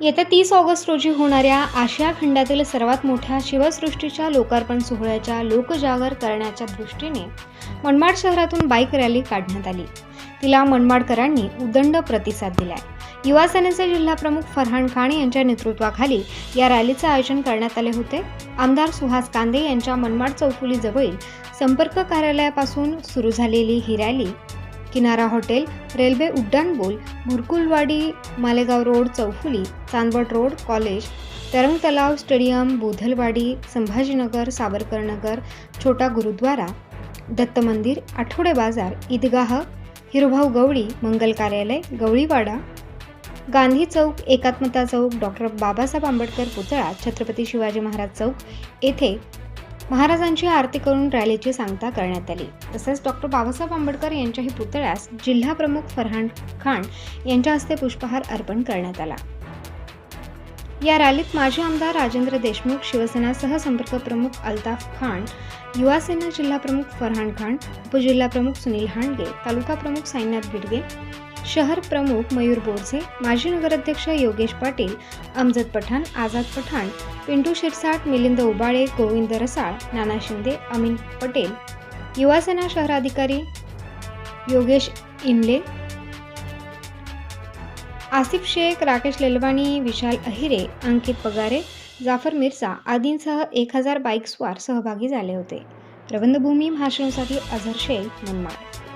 येत्या तीस ऑगस्ट रोजी होणाऱ्या आशिया खंडातील सर्वात मोठ्या शिवसृष्टीच्या लोकार्पण सोहळ्याच्या लोकजागर करण्याच्या दृष्टीने मनमाड शहरातून बाईक रॅली काढण्यात आली. तिला मनमाडकरांनी उदंड प्रतिसाद दिलाय. युवा सेनेचे जिल्हाप्रमुख फरहान खान यांच्या नेतृत्वाखाली या रॅलीचे आयोजन करण्यात आले होते. आमदार सुहास कांदे यांच्या मनमाड चौफुलीजवळील संपर्क कार्यालयापासून सुरू झालेली ही रॅली किनारा हॉटेल रेल्वे उड्डाणपूल मुरकुलवाडी मालेगाव रोड चौफुली चांदवड रोड कॉलेज तरंग तलाव स्टेडियम बोधलवाडी संभाजीनगर सावरकरनगर छोटा गुरुद्वारा दत्त मंदिर आठवडे बाजार ईदगाह हिरोभाऊ गवळी मंगल कार्यालय गवळीवाडा गांधी चौक एकात्मता चौक डॉक्टर बाबासाहेब आंबेडकर पुतळा छत्रपती शिवाजी महाराज चौक येथे महाराजांची आरती करून रॅलीची सांगता करण्यात आली. तसेच डॉक्टर बाबासाहेब आंबेडकर यांच्याही पुतळ्यास जिल्हा प्रमुख फरहान खान यांच्या हस्ते पुष्पहार अर्पण करण्यात आला. या रॅलीत माजी आमदार राजेंद्र देशमुख शिवसेना सहसंपर्क प्रमुख अल्ताफ खान युवा सेना जिल्हा प्रमुख फरहान खान उपजिल्हा प्रमुख सुनील हांडगे तालुका प्रमुख साईनाथ भिडगे शहर प्रमुख मयूर बोरसे माजी नगराध्यक्ष योगेश पाटील अमजद पठाण आझाद पठाण पिंटू शिरसाट मिलिंद उबाळे गोविंद रसाळ नाना शिंदे अमीन पटेल. युवासेना शहराधिकारी योगेश इमले आसिफ शेख राकेश लेलवाणी विशाल अहिरे अंकित पगारे जाफर मिर्झा आदींसह एक हजार बाईक स्वार सहभागी झाले होते. प्रबंधभूमी भाषणासाठी अझर शेख मनमाड.